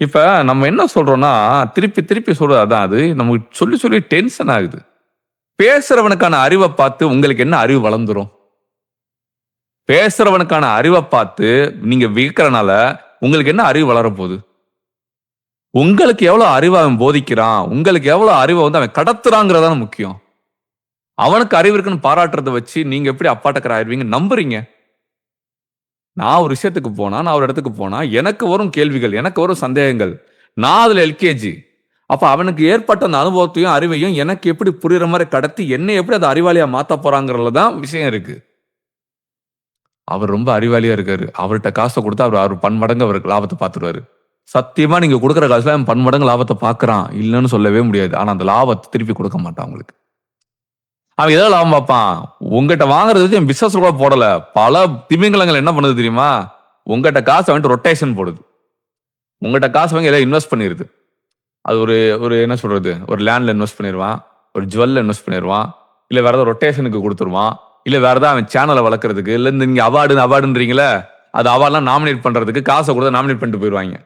இப்ப நம்ம என்ன சொல்றோம்னா, திருப்பி திருப்பி சொல்றது அதான் அது. நமக்கு சொல்லி சொல்லி டென்ஷன் ஆகுது. பேசுறவனுக்கான அறிவை பார்த்து உங்களுக்கு என்ன அறிவு வளர்ந்துரும்? பேசுறவனுக்கான அறிவை பார்த்து நீங்க விற்கிறனால உங்களுக்கு என்ன அறிவு வளரப்போகுது? உங்களுக்கு எவ்வளவு அறிவு அவன் போதிக்கிறான், உங்களுக்கு எவ்வளவு அறிவை வந்து அவன் கடத்துறாங்கிறதான முக்கியம். அவனுக்கு அறிவு இருக்குன்னு பாராட்டுறத வச்சு நீங்க எப்படி அப்பாட்டக்கர ஆயிடுவீங்க நம்புறீங்க? நான் ஒரு விஷயத்துக்கு போனா, நான் ஒரு இடத்துக்கு போனா, எனக்கு வரும் கேள்விகள், எனக்கு வரும் சந்தேகங்கள். நான் அதுல எல்கேஜி. அப்ப அவனுக்கு ஏற்பட்ட அந்த அனுபவத்தையும், அறிவையும் எனக்கு எப்படி புரியுற மாதிரி கடத்தி, என்னை எப்படி அதை அறிவாளியா மாத்த போறாங்கிறதுல தான் விஷயம் இருக்கு. அவர் ரொம்ப அறிவாளியா இருக்காரு. அவர்கிட்ட காசை கொடுத்தா அவர் அவர் பன்மடங்கு அவருக்கு லாபத்தை பார்த்துருவாரு. சத்தியமா நீங்க கொடுக்குற காசுல அவன் பன்மடங்கு லாபத்தை பார்க்குறான். இல்லைன்னு சொல்லவே முடியாது. ஆனா அந்த லாபத்தை திருப்பி கொடுக்க மாட்டான் அவங்களுக்கு அவன் ஏதோ லாபம் பார்ப்பான்? உங்ககிட்ட வாங்குறது என் பிசினஸ் கூட போடல. பல திமிங்கலங்கள் என்ன பண்ணுது தெரியுமா? உங்ககிட்ட காசு வாங்கிட்டு ரொட்டேஷன் போடுது. உங்ககிட்ட காசு வாங்கி ஏதாவது இன்வெஸ்ட் பண்ணிருது. அது ஒரு ஒரு என்ன சொல்றது? ஒரு லேண்ட்ல இன்வெஸ்ட் பண்ணிடுவான் ஒரு ஜுவல்ல இன்வெஸ்ட் பண்ணிடுவான் இல்ல வேற ஏதாவது ரொட்டேஷனுக்கு கொடுத்துருவான் இல்ல வேற ஏதாவது அவன் சேனலை வளர்க்குறதுக்கு இல்ல இந்த நீங்க அவார்டு அவார்டுன்றீங்களே அது அவார்ட்லாம் நாமினேட் பண்றதுக்கு காசை குடுத்தா நாமினேட் பண்ணிட்டு போயிடுவாங்க